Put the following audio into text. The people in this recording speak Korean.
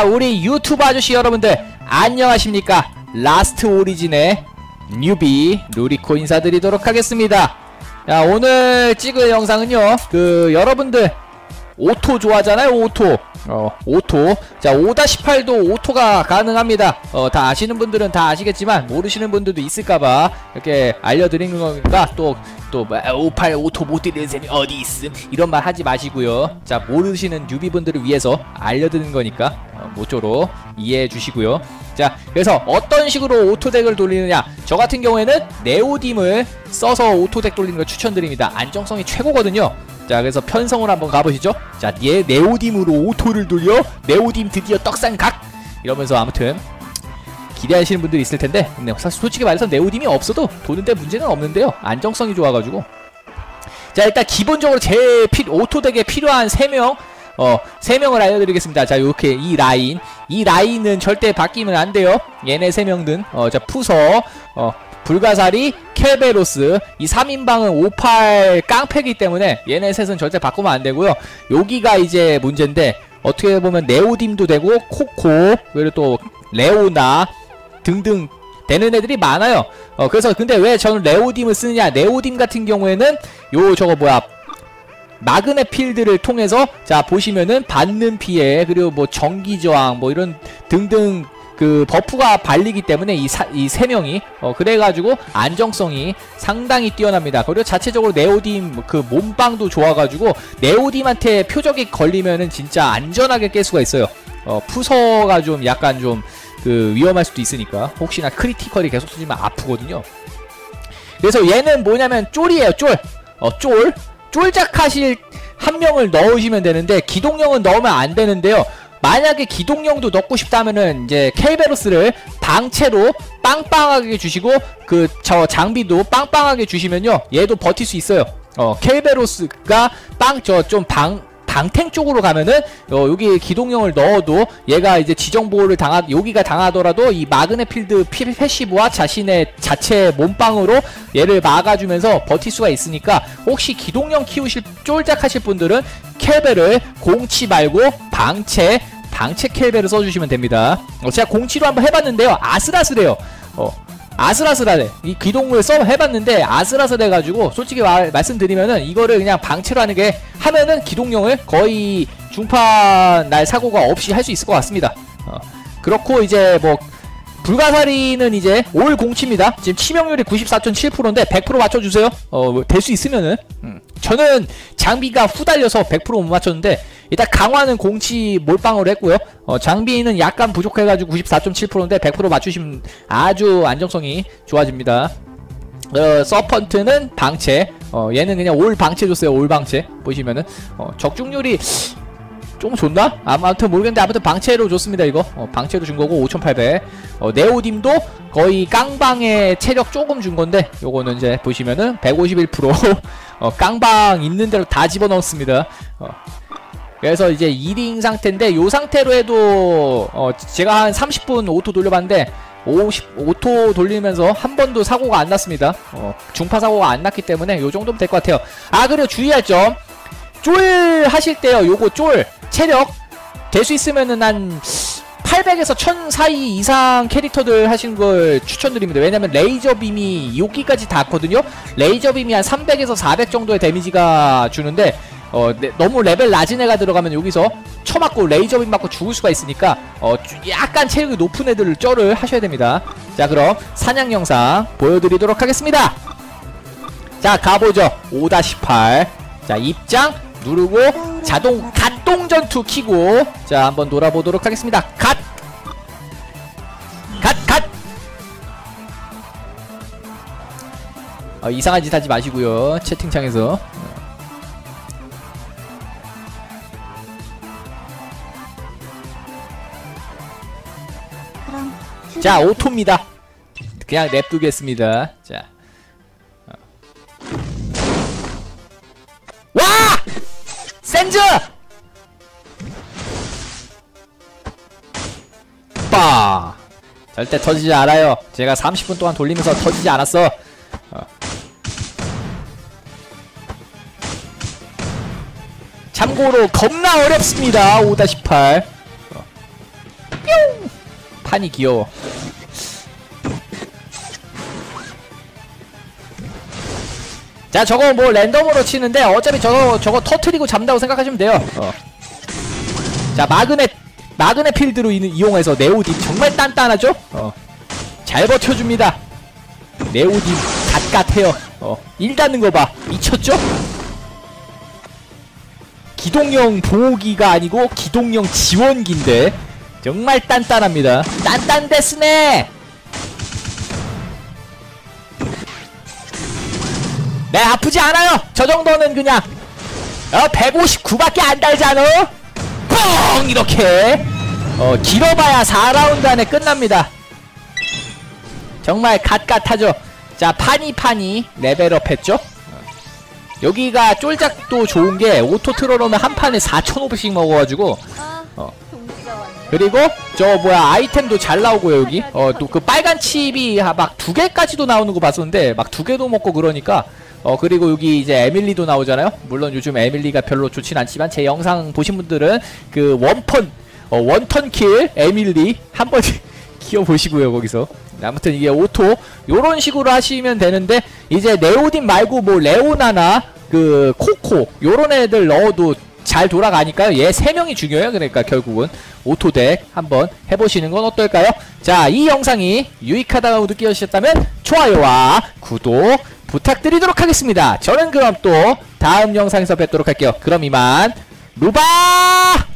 자 우리 유튜브 아저씨 여러분들 안녕하십니까? 라스트 오리진의 뉴비 루리코 인사드리도록 하겠습니다. 자 오늘 찍을 영상은요 그 여러분들 오토 좋아하잖아요 오토. 어 오토. 자 5-8도 오토가 가능합니다. 어 다 아시는 분들은 다 아시겠지만 모르시는 분들도 있을까봐 이렇게 알려드리는 거니까 또또 58 오토 못 드리는 셈이 어디 있음? 이런 말 하지 마시고요. 자 모르시는 뉴비분들을 위해서 알려드리는 거니까. 어, 모쪼록 이해해 주시고요. 자 그래서 어떤 식으로 오토덱을 돌리느냐? 저 같은 경우에는 네오딤을 써서 오토덱 돌리는 걸 추천드립니다. 안정성이 최고거든요. 자 그래서 편성을 한번 가보시죠. 자 얘 네오딤으로 오토를 돌려 네오딤 드디어 떡상각! 이러면서 아무튼 기대하시는 분들이 있을 텐데 근데 사실 솔직히 말해서 네오딤이 없어도 도는데 문제는 없는데요. 안정성이 좋아가지고. 자 일단 기본적으로 제 피, 오토덱에 필요한 3명 어, 3명을 알려드리겠습니다. 자, 요렇게 이 라인. 이 라인은 절대 바뀌면 안 돼요. 얘네 3명든. 어, 자, 푸서, 어, 불가사리, 켈베로스. 이 3인방은 58 깡패기 때문에 얘네 셋은 절대 바꾸면 안 되고요. 여기가 이제 문제인데, 어떻게 보면 네오딤도 되고, 코코, 그리고 또, 레오나, 등등 되는 애들이 많아요. 어, 그래서 근데 왜 저는 레오딤을 쓰느냐? 네오딤 같은 경우에는 요 저거 뭐야? 마그네 필드를 통해서 자 보시면은 받는 피해 그리고 뭐 전기 저항 뭐 이런 등등 그 버프가 발리기 때문에 이 세 명이 어 그래가지고 안정성이 상당히 뛰어납니다. 그리고 자체적으로 네오딤 그 몸빵도 좋아가지고 네오딤한테 표적이 걸리면은 진짜 안전하게 깰 수가 있어요. 어 푸서가 좀 약간 좀 그 위험할 수도 있으니까 혹시나 크리티컬이 계속 쓰지만 아프거든요. 그래서 얘는 뭐냐면 쫄이에요 쫄. 어 쫄. 쫄작하실 한 명을 넣으시면 되는데 기동령은 넣으면 안 되는데요. 만약에 기동령도 넣고 싶다면은 이제 케이베로스를 방채로 빵빵하게 주시고 그 저 장비도 빵빵하게 주시면요 얘도 버틸 수 있어요. 어 케이베로스가 빵 저 좀 방 방탱 쪽으로 가면은 어, 여기 기동령을 넣어도 얘가 이제 지정 보호를 당하 여기가 당하더라도 이 마그네 필드 패시브와 자신의 자체 몸빵으로 얘를 막아주면서 버틸 수가 있으니까 혹시 기동령 키우실 쫄작하실 분들은 켈베를 공치 말고 방채 방채 켈베를 써주시면 됩니다. 어, 제가 공치로 한번 해봤는데요 아슬아슬해요. 어, 아슬아슬하네. 이 기동을 써 해봤는데 아슬아슬해가지고 솔직히 말, 말씀드리면은 이거를 그냥 방치로 하는 게 하면은 기동령을 거의 중판 날 사고가 없이 할 수 있을 것 같습니다. 어, 그렇고 이제 뭐 불가사리는 이제 올 공치입니다. 지금 치명률이 94.7%인데 100% 맞춰주세요. 어 될 수 있으면은. 음. 저는 장비가 후달려서 100%못 맞췄는데 일단 강화는 공치 몰빵으로 했고요. 어, 장비는 약간 부족해가지고 94.7%인데 100% 맞추시면 아주 안정성이 좋아집니다. 어, 서펀트는 방채. 어, 얘는 그냥 올 방채 줬어요. 올 방채. 보시면은 어, 적중률이 좀 좋나? 아무튼 모르겠는데 아무튼 방채로 줬습니다 이거 어, 방채로 준 거고 5800 어, 네오딤도 거의 깡방에 체력 조금 준 건데 요거는 이제 보시면은 151% 어, 깡방 있는 대로 다 집어넣었습니다 어, 그래서 이제 1인 상태인데 요 상태로 해도 어 제가 한 30분 오토 돌려봤는데 50, 오토 돌리면서 한 번도 사고가 안 났습니다. 어, 중파 사고가 안 났기 때문에 요 정도면 될 것 같아요. 아 그리고 주의할 점. 쫄 하실 때요. 요거 쫄 체력 될 수 있으면은 한 800에서 1000 사이 이상 캐릭터들 하신 걸 추천드립니다. 왜냐면 레이저 빔이 여기까지 닿거든요. 레이저 빔이 한 300에서 400 정도의 데미지가 주는데 어 네, 너무 레벨 낮은 애가 들어가면 여기서 쳐맞고 레이저빔 맞고 죽을 수가 있으니까 어 약간 체력이 높은 애들을 쩔을 하셔야 됩니다. 자 그럼 사냥 영상 보여드리도록 하겠습니다. 자 가보죠. 5-8 자 입장 누르고 자동 갓동 전투 키고 자 한번 놀아보도록 하겠습니다. 갓! 갓, 갓! 어, 이상한 짓 하지 마시고요. 채팅창에서 자 오토입니다 그냥 냅두겠습니다 자 어. 와! 센즈! 빠! 절대 터지지 않아요 제가 30분 동안 돌리면서 터지지 않았어 어. 참고로 겁나 어렵습니다 5-8 판이 귀여워. 자 저거 뭐 랜덤으로 치는데 어차피 저거 저거 터트리고 잡는다고 생각하시면 돼요. 어. 자 마그넷 마그넷 필드로 이, 이용해서 네오딘 정말 단단하죠? 어. 잘 버텨줍니다. 네오딘 갓갓해요. 어. 일 닿는 거봐. 미쳤죠? 기동형 보호기가 아니고 기동형 지원기인데 정말 단단합니다. 단단데스네! 네 아프지 않아요! 저 정도는 그냥. 어 159밖에 안 달잖아? 뻥! 이렇게. 어 길어봐야 4라운드 안에 끝납니다. 정말 갓갓하죠? 자 파니파니 레벨업 했죠? 여기가 쫄작도 좋은 게 오토 틀어놓으면 한 판에 4,500씩 먹어가지고 아, 어. 그리고 저 뭐야 아이템도 잘 나오고요 여기. 어 또 그 빨간 칩이 막 두 개까지도 나오는 거 봤었는데 막 두 개도 먹고 그러니까. 어 그리고 여기 이제 에밀리도 나오잖아요. 물론 요즘 에밀리가 별로 좋진 않지만 제 영상 보신 분들은 그 원펀 어 원턴킬 에밀리 한번 키워 보시고요 거기서. 아무튼 이게 오토 요런 식으로 하시면 되는데 이제 네오딘 말고 뭐 레오나나 그 코코 요런 애들 넣어도 잘 돌아가니까요. 얘 세 명이 중요해요. 그러니까 결국은 오토덱 한번 해보시는 건 어떨까요? 자, 이 영상이 유익하다고 느끼셨다면 좋아요와 구독 부탁드리도록 하겠습니다. 저는 그럼 또 다음 영상에서 뵙도록 할게요. 그럼 이만 루바!